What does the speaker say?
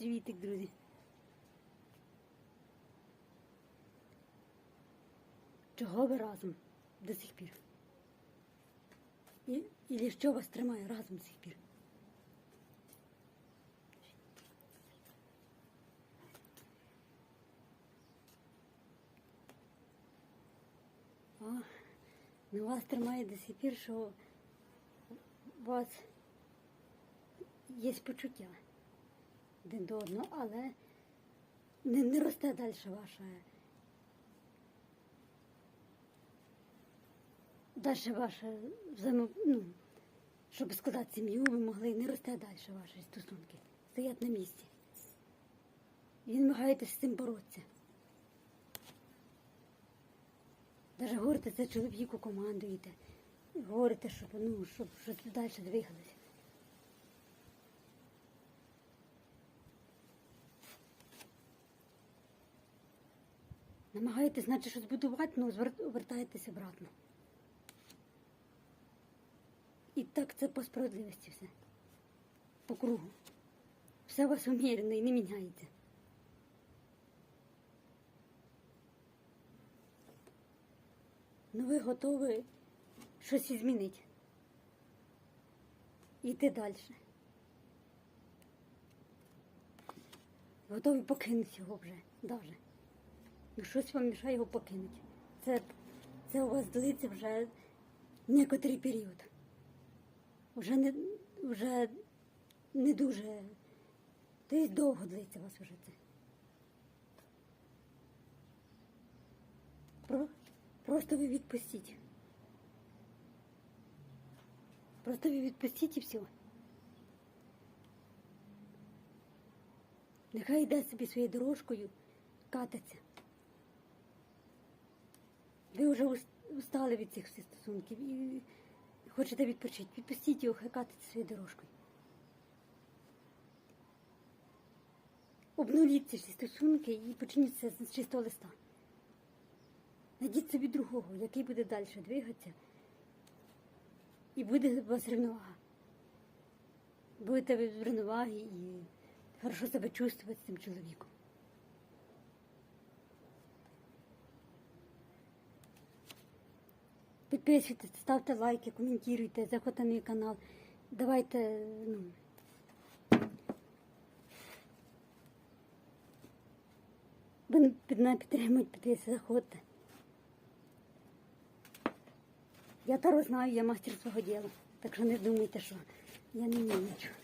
Привітик, друзі. Чого ви разом до сих пір? І, і що вас тримає разом до сих пір? О, ну вас тримає до сих пір, що у вас є почуття один до одного, але не, не росте далі ваша. Далі ваша взаємо, ну, щоб сказати сім'ю, ви могли не росте далі ваші стосунки. Стоять на місці. І намагаєтесь з цим боротися. Навіть говорите, це чоловіку командуєте. Говорите, щоб, ну, щоб, щоб далі двигалися. Намагаєтесь, значить, щось будувати, але звертаєтесь обратно. І так це по справедливості все. По кругу. Все у вас умірено і не міняється. Ну ви готові щось змінити. Йти далі. Готові покинути його вже, даже. Щось вам мішає його покинути. Це, це у вас длиться вже некоторий період. Вже не, вже не дуже. Десь довго длиться у вас вже це. Про, просто ви відпустіть. Просто ви відпустіть і все. Нехай йде собі своєю дорожкою, катиться. Ви вже устали від цих всіх стосунків і хочете відпочити. Відпустіть його, хай катиться своєю дорожкою. Обнуліть ці всі стосунки і почніть це з чистого листа. Найдіть собі другого, який буде далі двигатися, і буде вас рівновага. Будете в рівновагі і хорошо себе чувствувати з цим чоловіком. Підписуйтесь, ставте лайки, коментуйте, заходьте на мій канал. Давайте, ну. Ви під мене підтримують, підписуйтесь, заходьте. Я Таро знаю, я мастер свого діла. Так що не думайте, що я не вмію нічого.